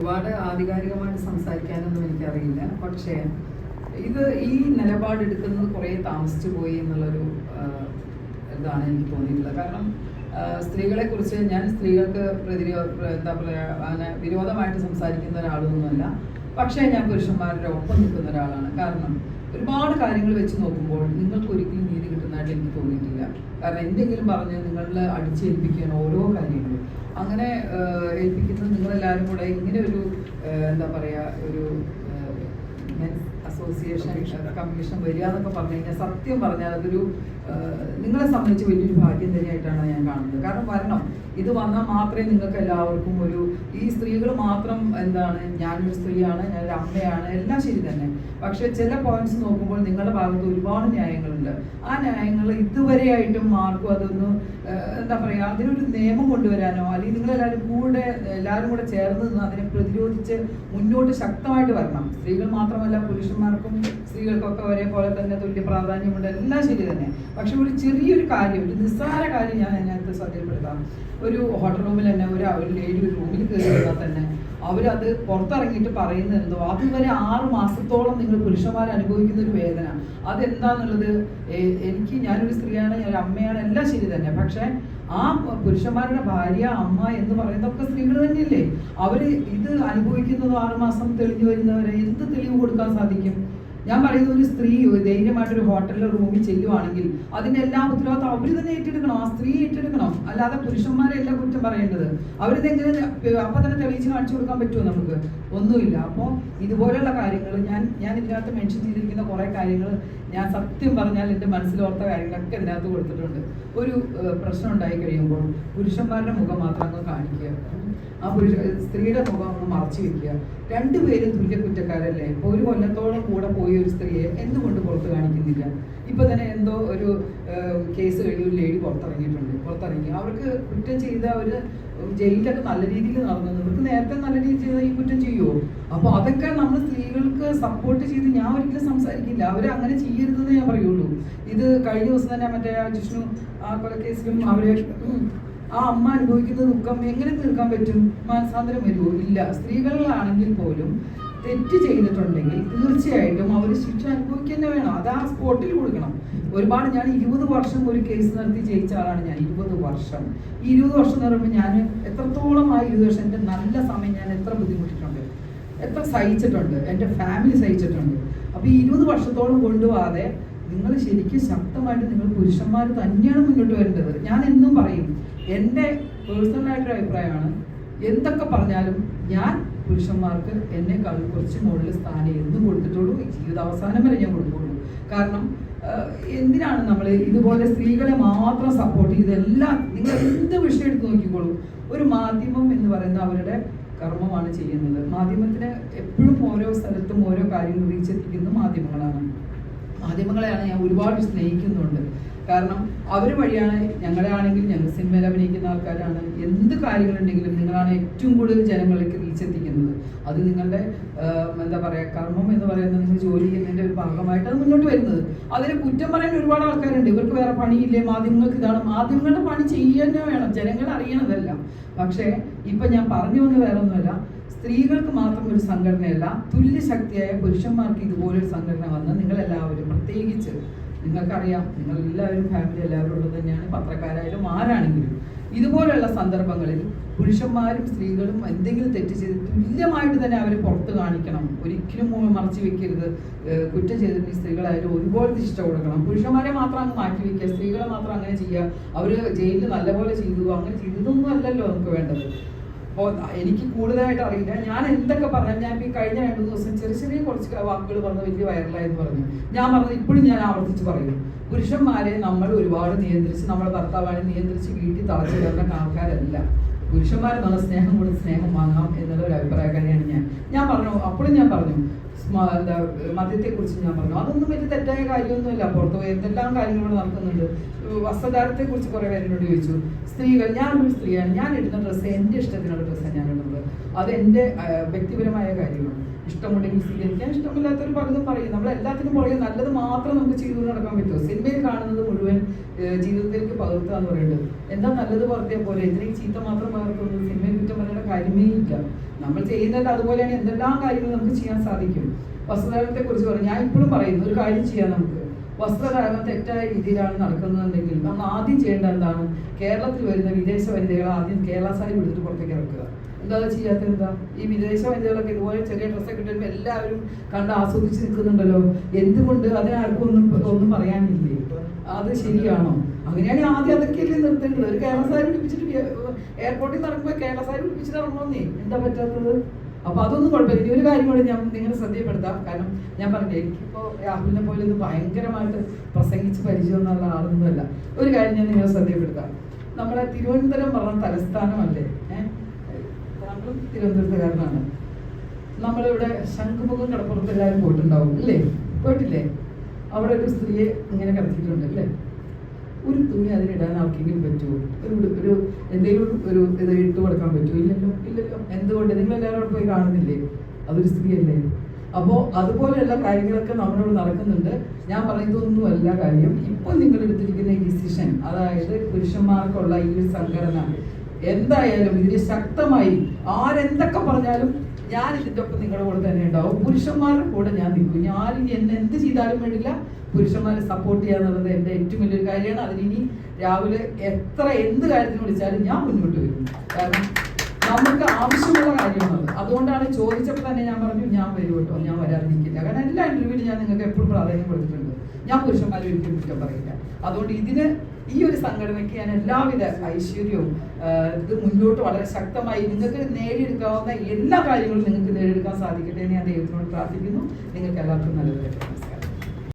ഒരുപാട് ആധികാരികമായിട്ട് സംസാരിക്കാനൊന്നും എനിക്കറിയില്ല. പക്ഷേ ഇത് ഈ നിലപാടെടുക്കുന്നത് കുറേ താമസിച്ചു പോയി എന്നുള്ളൊരു ഇതാണ് എനിക്ക് തോന്നിയിട്ടുള്ളത്. കാരണം സ്ത്രീകളെ കുറിച്ച് ഞാൻ സ്ത്രീകൾക്ക് പ്രതിരോ എന്താ പറയുക അങ്ങനെ വിരോധമായിട്ട് സംസാരിക്കുന്ന ഒരാളൊന്നുമല്ല. പക്ഷേ ഞാൻ പുരുഷന്മാരുടെ ഒപ്പം നിൽക്കുന്ന ഒരാളാണ്. കാരണം ഒരുപാട് കാര്യങ്ങൾ വെച്ച് നോക്കുമ്പോൾ നിങ്ങൾക്ക് ഒരിക്കലും നീതി കിട്ടുന്നതായിട്ട് എനിക്ക് തോന്നിയിട്ടില്ല. കാരണം എന്തെങ്കിലും പറഞ്ഞ് നിങ്ങളെ അടിച്ചേൽപ്പിക്കാൻ ഓരോ കാര്യങ്ങളും. അങ്ങനെ ഏൽപ്പിക്കുന്നത് നിങ്ങളെല്ലാവരും കൂടെ ഇങ്ങനെ ഒരു എന്താ പറയുക ഒരു അസോസിയേഷൻ കമ്മീഷൻ വരിക എന്നൊക്കെ പറഞ്ഞു കഴിഞ്ഞാൽ സത്യം പറഞ്ഞാൽ അതൊരു നിങ്ങളെ സംബന്ധിച്ച് വലിയൊരു ഭാഗ്യം തന്നെയായിട്ടാണ് ഞാൻ കാണുന്നത്. കാരണം വരണം. ഇത് വന്നാൽ മാത്രമേ നിങ്ങൾക്ക് എല്ലാവർക്കും ഒരു ഈ സ്ത്രീകൾ മാത്രം എന്താണ് ഞാനൊരു സ്ത്രീയാണ് ഞാനൊരു അമ്മയാണ് എല്ലാം ശരി തന്നെ. പക്ഷെ ചില പോയിന്റ്സ് നോക്കുമ്പോൾ നിങ്ങളുടെ ഭാഗത്ത് ഒരുപാട് ന്യായങ്ങളുണ്ട്. ആ ന്യായങ്ങൾ ഇതുവരെയായിട്ടും ആർക്കും അതൊന്ന് എന്താ പറയുക അതിനൊരു നിയമം കൊണ്ടുവരാനോ അല്ലെങ്കിൽ നിങ്ങളെല്ലാവരും കൂടെ എല്ലാവരും കൂടെ ചേർന്ന് നിന്ന് അതിനെ പ്രതിരോധിച്ച് മുന്നോട്ട് ശക്തമായിട്ട് വരണം. സ്ത്രീകൾ മാത്രമല്ല പുരുഷന്മാർക്കും സ്ത്രീകൾക്കൊക്കെ ഒരേപോലെ തന്നെ തുല്യ പ്രാധാന്യമുണ്ട്. എല്ലാം ശരി തന്നെ. പക്ഷെ ഒരു ചെറിയൊരു കാര്യം ഒരു നിസ്സാര കാര്യം ഞാൻ അതിനകത്ത് ശ്രദ്ധയിൽപ്പെടുത്താം. ഒരു ഹോട്ടൽ റൂമിൽ തന്നെ ഒരു ലേഡി ഒരു റൂമിൽ കയറി തന്നെ അവരത് പുറത്തിറങ്ങിയിട്ട് പറയുന്നത് എന്തോ? അതുവരെ ആറ് മാസത്തോളം നിങ്ങൾ പുരുഷന്മാർ അനുഭവിക്കുന്ന ഒരു വേദന. അതെന്താന്നുള്ളത്? എനിക്ക് ഞാനൊരു സ്ത്രീയാണ് ഞാൻ അമ്മയാണ് എല്ലാം ശരി തന്നെ. പക്ഷെ ആ പുരുഷന്മാരുടെ ഭാര്യ അമ്മ എന്ന് പറയുന്നതൊക്കെ സ്ത്രീകൾ തന്നെയല്ലേ? അവർ ഇത് അനുഭവിക്കുന്നത് ആറുമാസം തെളിഞ്ഞു വരുന്നവരെ എന്ത് തെളിവ് കൊടുക്കാൻ സാധിക്കും? ഞാൻ പറയുന്നത് ഒരു സ്ത്രീ ധൈര്യമായിട്ടൊരു ഹോട്ടലിലെ റൂമിൽ ചെല്ലുവാണെങ്കിൽ അതിന്റെ എല്ലാ ഉത്തരവാദിത്തം അവർ തന്നെ ഏറ്റെടുക്കണം. ആ സ്ത്രീ ഏറ്റെടുക്കണം. അല്ലാതെ പുരുഷന്മാരെല്ലാം കുറ്റം പറയേണ്ടത്. അവരിതെങ്ങനെ അപ്പൊ തന്നെ തെളിയിച്ച് കാണിച്ചു കൊടുക്കാൻ പറ്റുമോ നമുക്ക്? ഒന്നുമില്ല. അപ്പോൾ ഇതുപോലെയുള്ള കാര്യങ്ങൾ ഞാൻ ഞാൻ ഇതിനകത്ത് മെൻഷൻ ചെയ്തിരിക്കുന്ന കുറേ കാര്യങ്ങൾ ഞാൻ സത്യം പറഞ്ഞാൽ എന്റെ മനസ്സിലോർത്ത കാര്യങ്ങളൊക്കെ ഇതിനകത്ത് കൊടുത്തിട്ടുണ്ട്. ഒരു പ്രശ്നം ഉണ്ടായി കഴിയുമ്പോൾ പുരുഷന്മാരുടെ മുഖം മാത്രം അങ്ങ് കാണിക്കുക. ആ പുരുഷ സ്ത്രീയുടെ മുഖം അങ്ങ് മറച്ചു വെക്കുക. രണ്ടുപേരും തുല്യ കുറ്റക്കാരല്ലേ? ഒരു കൊല്ലത്തോളം കൂടെ പോയ ഒരു സ്ത്രീയെ എന്തുകൊണ്ട് പുറത്ത് കാണിക്കുന്നില്ല. ഇപ്പൊ തന്നെ എന്തോ ഒരു കേസ് കഴിഞ്ഞ് ഒരു ലേഡി പുറത്തിറങ്ങിയിട്ടുണ്ട്. പുറത്തിറങ്ങി. അവർക്ക് കുറ്റം ചെയ്ത ഒരു ജയിലൊക്കെ നല്ല രീതിയിൽ നടന്നു. ഇവർക്ക് നേരത്തെ നല്ല രീതിയിൽ ചെയ്ത ഈ കുറ്റം ചെയ്യുമോ അപ്പൊ അതൊക്കെ നമ്മൾ സ്ത്രീകൾക്ക് സപ്പോർട്ട് ചെയ്ത് ഞാൻ ഒരിക്കലും സംസാരിക്കില്ല. അവർ അങ്ങനെ ചെയ്യരുതെന്ന് ഞാൻ പറയുള്ളൂ. ഇത് കഴിഞ്ഞ ദിവസം തന്നെ മറ്റേ ജിഷ്ണു ആ കൊലക്കേസിലും അവരെ ആ അമ്മ അനുഭവിക്കുന്ന ദുഃഖം എങ്ങനെ തീർക്കാൻ പറ്റും? മാനസാന്തരം വരുമോ ഇല്ല. സ്ത്രീകളിലാണെങ്കിൽ പോലും തെറ്റ് ചെയ്തിട്ടുണ്ടെങ്കിൽ തീർച്ചയായിട്ടും ശിക്ഷ അനുഭവിക്കുക വേണം. അത് ആ സ്പോട്ടിൽ കൊടുക്കണം. ഒരുപാട് ഞാൻ ഇരുപത് വർഷം ഒരു കേസ് നടത്തി ജയിച്ച ആളാണ് ഞാൻ. ഇരുപത് വർഷം. ഈ ഇരുപത് വർഷം എന്ന് പറയുമ്പോൾ ഞാൻ എത്രത്തോളം ആ ഇരുപത് വർഷം എന്റെ നല്ല സമയം ഞാൻ എത്ര ബുദ്ധിമുട്ടിട്ടുണ്ട്. എത്ര സഹിച്ചിട്ടുണ്ട്. എന്റെ ഫാമിലി സഹിച്ചിട്ടുണ്ട്. അപ്പോൾ ഈ ഇരുപത് വർഷത്തോളം കൊണ്ടുപോകാതെ നിങ്ങൾ ശരിക്കും ശക്തമായിട്ട് നിങ്ങൾ പുരുഷന്മാർ തന്നെയാണ് മുന്നോട്ട് വരേണ്ടത്. ഞാൻ എന്നും പറയും എന്റെ പേഴ്സണലായിട്ടൊരു അഭിപ്രായമാണ് എന്തൊക്കെ പറഞ്ഞാലും ഞാൻ പുരുഷന്മാർക്ക് എന്നെക്കാൾ കുറച്ച് മുകളിൽ സ്ഥാനം എന്നും കൊടുത്തിട്ടുള്ളൂ. ജീവിത ജീവിതാവസാനം വരെ ഞാൻ കൊടുക്കുള്ളൂ കാരണം എന്തിനാണ് നമ്മൾ ഇതുപോലെ സ്ത്രീകളെ മാത്രം സപ്പോർട്ട് ചെയ്ത് എല്ലാം നിങ്ങൾ എന്ത് വിഷയം എടുത്ത് നോക്കിക്കോളൂ. ഒരു മാധ്യമം എന്ന് പറയുന്ന അവരുടെ കർമ്മമാണ് ചെയ്യുന്നത്. മാധ്യമത്തിന് എപ്പോഴും ഓരോ സ്ഥലത്തും ഓരോ കാര്യങ്ങൾ റീച്ച് എത്തിക്കുന്ന മാധ്യമങ്ങളാണ്. മാധ്യമങ്ങളെയാണ് ഞാൻ ഒരുപാട് സ്നേഹിക്കുന്നുണ്ട്. കാരണം അവർ വഴിയാണ് ഞങ്ങളെ ഞങ്ങൾ സിനിമയിൽ അഭിനയിക്കുന്ന ആൾക്കാരാണ്. എന്ത് കാര്യങ്ങളുണ്ടെങ്കിലും നിങ്ങളാണ് ഏറ്റവും കൂടുതൽ ജനങ്ങളിലേക്ക് റീച്ച് എത്തിക്കുന്നത്. അത് നിങ്ങളുടെ എന്താ പറയുക കർമ്മം എന്ന് പറയുന്നത് നിങ്ങൾ ജോലി ചെയ്യുന്നതിന്റെ ഒരു ഭാഗമായിട്ട് അത് മുന്നോട്ട് വരുന്നത്. അതിന് കുറ്റം പറയാൻ ഒരുപാട് ആൾക്കാരുണ്ട്. ഇവർക്ക് വേറെ പണിയില്ലേ? മാധ്യമങ്ങൾക്ക് ഇതാണ്. മാധ്യമങ്ങളുടെ പണി ചെയ്യാനേ വേണം. ജനങ്ങൾ അറിയണതല്ല. പക്ഷേ ഇപ്പം ഞാൻ പറഞ്ഞു വന്ന് വേറെ ഒന്നുമല്ല. സ്ത്രീകൾക്ക് മാത്രം ഒരു സംഘടനയല്ല. തുല്യ ശക്തിയായ പുരുഷന്മാർക്ക് ഇതുപോലൊരു സംഘടന വന്ന് നിങ്ങളെല്ലാവരും പ്രത്യേകിച്ച് നിങ്ങൾക്കറിയാം നിങ്ങൾ എല്ലാവരും ഫാമിലി എല്ലാവരും ഉള്ളത് തന്നെയാണ്. പത്രക്കാരായാലും ആരാണെങ്കിലും ഇതുപോലുള്ള സന്ദർഭങ്ങളിൽ പുരുഷന്മാരും സ്ത്രീകളും എന്തെങ്കിലും തെറ്റ് ചെയ്ത് തുല്യമായിട്ട് തന്നെ അവരെ പുറത്ത് കാണിക്കണം. ഒരിക്കലും മറച്ചു വെക്കരുത്. കുറ്റം ചെയ്തിട്ട് സ്ത്രീകളായാലും ഒരുപോലെ ശിക്ഷ കൊടുക്കണം. പുരുഷന്മാരെ മാത്രം അങ്ങ് മാറ്റി വെക്കുക സ്ത്രീകളെ മാത്രം അങ്ങനെ ചെയ്യുക. അവർ ജയിലിൽ നല്ലപോലെ ചെയ്തു അങ്ങനെ ചെയ്തതൊന്നും അല്ലല്ലോ നമുക്ക് വേണ്ടത്. അപ്പോൾ എനിക്ക് കൂടുതലായിട്ട് അറിയില്ല. ഞാൻ എന്തൊക്കെ പറഞ്ഞാൽ ഞാൻ ഈ കഴിഞ്ഞ രണ്ട് ദിവസം ചെറിയ ചെറിയ കുറച്ച് വാക്കുകൾ പറഞ്ഞ വലിയ വൈറലായെന്ന് പറഞ്ഞു. ഞാൻ പറഞ്ഞത് ഇപ്പോഴും ഞാൻ ആവർത്തിച്ച് പറയും. പുരുഷന്മാരെ നമ്മൾ ഒരുപാട് നിയന്ത്രിച്ച് നമ്മുടെ ഭർത്താവാനെ നിയന്ത്രിച്ച് വീട്ടിൽ തളച്ചു തളച്ചിടുന്ന ആൾക്കാരല്ല. പുരുഷന്മാരെ നമ്മൾ സ്നേഹം കൊണ്ട് സ്നേഹം വാങ്ങാം എന്നുള്ള ഒരു അഭിപ്രായക്കാരിയാണ് ഞാൻ. ഞാൻ പറഞ്ഞു അപ്പോഴും ഞാൻ പറഞ്ഞു എന്താ മദ്യത്തെക്കുറിച്ച് ഞാൻ പറഞ്ഞു. അതൊന്നും വലിയ തെറ്റായ കാര്യമൊന്നുമില്ല. പുറത്ത് പോയി എന്തെല്ലാം കാര്യങ്ങൾ നടക്കുന്നുണ്ട്. വസ്ത്രധാരത്തെ കുറിച്ച് കുറെ പേരോട് ചോദിച്ചു. സ്ത്രീകൾ ഞാനൊരു സ്ത്രീയാണ്. ഞാൻ ഇടുന്ന ഡ്രസ്സ് എന്റെ ഇഷ്ടത്തിനുള്ള ഡ്രസ്സാണ് ഞാൻ ഇടുന്നത്. അത് എന്റെ വ്യക്തിപരമായ കാര്യമാണ്. ഇഷ്ടമുണ്ടെങ്കിൽ സ്വീകരിക്കാൻ ഇഷ്ടമില്ലാത്തവർ പലതും പറയും. നമ്മൾ എല്ലാത്തിനും പുറകെ നല്ലത് മാത്രം നമുക്ക് ചെയ്തു നടക്കാൻ പറ്റുമോ? സിനിമയിൽ കാണുന്നത് മുഴുവൻ ജീവിതത്തിലേക്ക് പകർത്തുക എന്ന് പറയുന്നത് എന്താ നല്ലത് പകർത്തിയാൽ പോലെ എന്തിനേക്ക് ചീത്ത മാത്രം പകർത്തുന്നത്? സിനിമയിൽ കുറ്റം പറയേണ്ട കാര്യമേ ഇല്ല. നമ്മൾ ചെയ്യുന്നത് അതുപോലെയാണ് എന്തെല്ലാം കാര്യങ്ങളും നമുക്ക് ചെയ്യാൻ സാധിക്കും. വസ്ത്രധാരണത്തെ കുറിച്ച് പറഞ്ഞു. ഞാൻ ഇപ്പോഴും പറയുന്നു ഒരു കാര്യം ചെയ്യാം നമുക്ക്. വസ്ത്രധാരണം തെറ്റായ രീതിയിലാണ് നടക്കുന്നതെങ്കിൽ നമ്മൾ ആദ്യം ചെയ്യേണ്ട എന്താണ്? കേരളത്തിൽ വരുന്ന വിദേശ വനിതകളെ ആദ്യം കേരള സാരി എടുത്തിട്ട് പുറത്തേക്ക് ഇറക്കുക. എന്താ ചെയ്യാത്ത എന്താ? ഈ വിദേശ വനിതകളൊക്കെ ഇതുപോലെ ചെറിയ ഡ്രസ്സൊക്കെ ഇട്ട് വരുമ്പോൾ എല്ലാവരും കണ്ട് ആസ്വദിച്ച് നിൽക്കുന്നുണ്ടല്ലോ. എന്തുകൊണ്ട് അതിനാർക്കും ഒന്നും ഒന്നും പറയാനില്ലേ? അത് ശരിയാണോ? അങ്ങനെയാണ് ആദ്യം അതൊക്കെയല്ലേ നിർത്തേണ്ടത്? ഒരു കേരള സാരി എയർപോർട്ടിൽ നടക്കുമ്പോൾ കേരള സാരി പിടിപ്പിച്ചിട്ട് ഇറങ്ങണമെന്നേ എന്താ പറ്റാത്തത്? അപ്പൊ അതൊന്നും കുഴപ്പമില്ല. ഇനി ഒരു കാര്യം കൂടി ഞാൻ നിങ്ങളെ ശ്രദ്ധയപ്പെടുത്താം കാരണം ഞാൻ പറഞ്ഞില്ലേ എനിക്കിപ്പോ രാഹുലിനെ പോലെ ഒന്ന് ഭയങ്കരമായിട്ട് പ്രസംഗിച്ച് പരിചയമൊന്നുള്ള ആളൊന്നുമല്ല. ഒരു കാര്യം ഞാൻ നിങ്ങളെ ശ്രദ്ധയപ്പെടുത്താം നമ്മളെ തിരുവനന്തപുരം പറഞ്ഞ തലസ്ഥാനമല്ലേ? ഏഹ് നമ്മളും തിരുവനന്തപുരത്തുകാരനാണ്. നമ്മളിവിടെ ശംഖുമുഖം കടപ്പുറത്ത് എല്ലാവരും പോയിട്ടുണ്ടാവും അല്ലേ? പോയിട്ടില്ലേ? അവിടെ ഒരു സ്ത്രീയെ ഇങ്ങനെ കിടത്തിയിട്ടുണ്ട് അല്ലേ? ഒരു തുണി അതിനിടാൻ ആർക്കെങ്കിലും പറ്റുമോ? ഒരു ഒരു എന്തെങ്കിലും ഒരു ഇത് ഇട്ട് കൊടുക്കാൻ പറ്റുമോ? ഇല്ലല്ലോ ഇല്ലല്ലോ. എന്തുകൊണ്ട്? നിങ്ങൾ എല്ലാവരും പോയി കാണുന്നില്ലേ? അതൊരു സ്ത്രീയല്ലേ? അപ്പോൾ അതുപോലെയുള്ള കാര്യങ്ങളൊക്കെ നമ്മളോട് നടക്കുന്നുണ്ട്. ഞാൻ പറയുന്നതൊന്നുമല്ല കാര്യം. ഇപ്പോൾ നിങ്ങൾ എടുത്തിരിക്കുന്ന ഈ ഡിസിഷൻ അതായത് പുരുഷന്മാർക്കുള്ള ഈ ഒരു സംഘടന എന്തായാലും ഇതിന് ശക്തമായി ആരെന്തൊക്കെ പറഞ്ഞാലും ഞാൻ ഇതിന്റെ ഒപ്പം നിങ്ങളുടെ കൂടെ തന്നെ ഉണ്ടാവും. പുരുഷന്മാരുടെ കൂടെ ഞാൻ നിൽക്കും. ഞാൻ ഇനി എന്നെ എന്ത് ചെയ്താലും വേണ്ടില്ല. പുരുഷന്മാരെ സപ്പോർട്ട് ചെയ്യുക എന്നുള്ളത് എന്റെ ഏറ്റവും വലിയൊരു കാര്യമാണ്. അതിനി രാവിലെ എത്ര എന്ത് കാര്യത്തിന് വിളിച്ചാലും ഞാൻ മുന്നോട്ട് വരും. കാരണം നമുക്ക് ആവശ്യമുള്ള കാര്യമാണ് അതുകൊണ്ടാണ് ചോദിച്ചപ്പോൾ തന്നെ ഞാൻ പറഞ്ഞു ഞാൻ വരും കേട്ടോ ഞാൻ വരാതിരിക്കില്ല. കാരണം എല്ലാ ഇന്റർവ്യൂവിലും ഞാൻ നിങ്ങൾക്ക് എപ്പോഴും പ്രാധാന്യം കൊടുത്തിട്ടുണ്ട്. ഞാൻ പുരുഷന്മാരെ ഒരിക്കലും കുറ്റം പറയില്ല. അതുകൊണ്ട് ഇതിന് ഈ ഒരു സംഘടനയ്ക്ക് ഞാൻ എല്ലാവിധ ഐശ്വര്യവും ഇത് മുന്നോട്ട് വളരെ ശക്തമായി നിങ്ങൾക്ക് നേടിയെടുക്കാവുന്ന എല്ലാ കാര്യങ്ങളും നിങ്ങൾക്ക് നേടിയെടുക്കാൻ സാധിക്കട്ടെ എന്ന് ഞാൻ ദൈവത്തിനോട് പ്രാർത്ഥിക്കുന്നു. നിങ്ങൾക്ക് എല്ലാവർക്കും നല്ലത്.